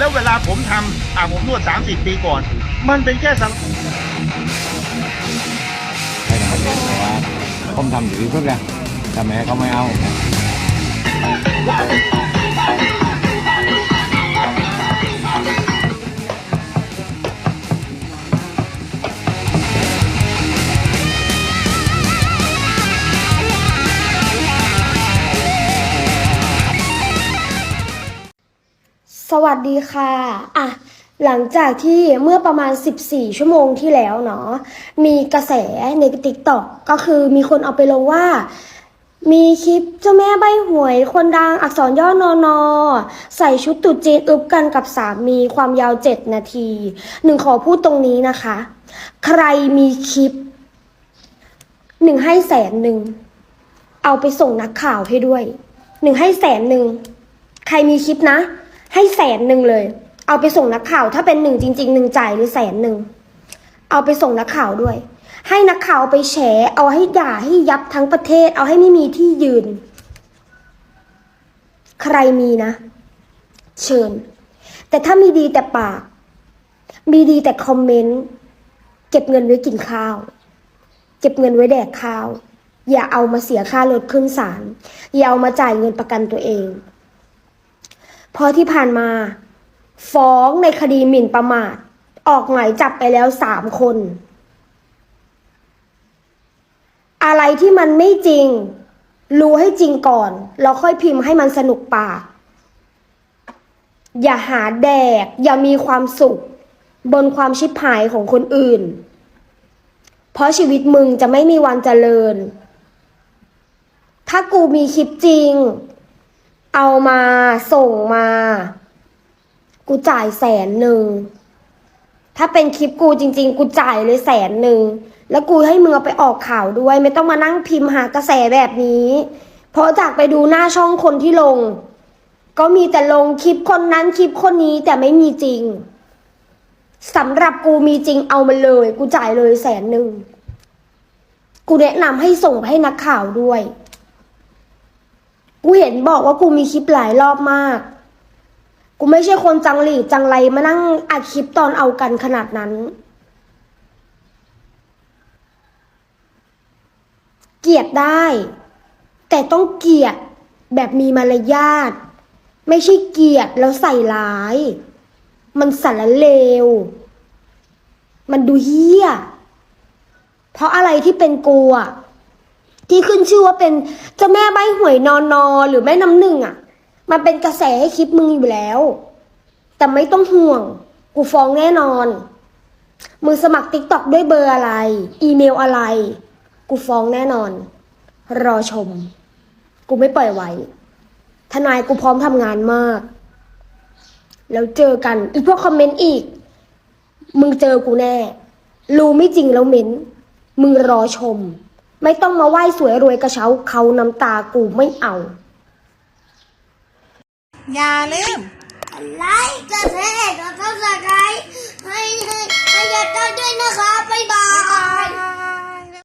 แล้วเวลาผมทำอ่าผมนวด 30 ปีก่อน มันเป็นแค่สังให้ทำเองแต่ว่าผมทำอยู่ที่สุดเลยแต่แม่เขาไม่เอา สวัสดีค่ะอะหลังจากที่เมื่อประมาณ 14 ชั่วโมงที่แล้วเนาะมีกระแสในติ๊กต็อกก็คือมีคนเอาไปลงว่า มีคลิปเจ้าแม่ใบหวย คนดังอักษรย่อนอนอใส่ชุดตุ๊จีนอึบกันกับสามีความยาว 7 นาที หนึ่งขอพูดตรงนี้นะคะ ใครมีคลิป หนึ่งให้แสนหนึ่ง เอาไปส่งนักข่าวให้ด้วย หนึ่งให้แสนหนึ่ง ใครมีคลิปนะ ให้แสนหนึ่งเลย เอาไปส่งนักข่าว ถ้าเป็นหนึ่งจริงๆหนึ่งจ่ายหรือแสนหนึ่งเอาไปส่งนักข่าวด้วย ให้นักข่าวไปแฉเอาให้ด่าให้ยับทั้งประเทศ เอาให้ไม่มีที่ยืน ใครมีนะ เชิญ แต่ถ้ามีดีแต่ปาก มีดีแต่คอมเมนต์เก็บเงินไว้กินข้าว เก็บเงินไว้แดกข้าว อย่าเอามาเสียค่ารถขึ้นศาลอย่าเอามาจ่ายเงินประกันตัวเอง เพราะที่ผ่านมา ฟ้องในคดีหมิ่นประมาท ออกหมายจับไปแล้วสามคน อะไรที่มันไม่จริง รู้ให้จริงก่อน แล้วค่อยพิมพ์ให้มันสนุกปาก อย่าหาแดก อย่ามีความสุข บนความชิบหายของคนอื่น เพราะชีวิตมึงจะไม่มีวันเจริญ ถ้ากูมีคลิปจริง เอามาส่งมา กูจ่ายแสนหนึ่ง ถ้าเป็นคลิปกูจริง ๆ กูจ่ายเลยแสนหนึ่ง แล้วกูให้มึงเอาไปออกข่าวด้วย ไม่ต้องมานั่งพิมพ์หากระแสแบบนี้ เพราะจากไปดูหน้าช่องคนที่ลง ก็มีแต่ลงคลิปคนนั้นคลิปคนนี้แต่ไม่มีจริงสำหรับกูมีจริงเอามาเลย กูจ่ายเลยแสนหนึ่ง กูแนะนำให้ส่งไปให้นักข่าวด้วย กูเห็นบอกว่ากูมีคลิปหลายรอบมาก กูไม่ใช่คนจังหลีจังไรมานั่งอัดคลิปตอนเอากันขนาดนั้น เกลียดได้ แต่ต้องเกลียดแบบมีมารยาทไม่ใช่เกลียดแล้วใส่ร้าย มันสารเลว มันดูเฮี้ย เพราะอะไรที่เป็นกูอะ ที่ขึ้นชื่อว่าเป็นเจ้าแม่ใบหวยนอนนอหรือแม่น้ำหนึ่งอะ มันเป็นกระแสให้คลิปมึงอยู่แล้ว แต่ไม่ต้องห่วง กูฟ้องแน่นอน มึงสมัครติ๊กต็อกด้วยเบอร์อะไร อีเมลอะไร กูฟ้องแน่นอน รอชม กูไม่ปล่อยไว้ ทนายกูพร้อมทำงานมาก แล้วเจอกัน อีกพวกคอมเมนต์อีก มึงเจอกูแน่ รู้ไม่จริงแล้วเม้น มึงรอชม ไม่ต้องมาไหว้สวยรวยกระเช้าเขาน้ำตากูไม่เอา อย่าลืมไลค์กระแทกกดซับสไคร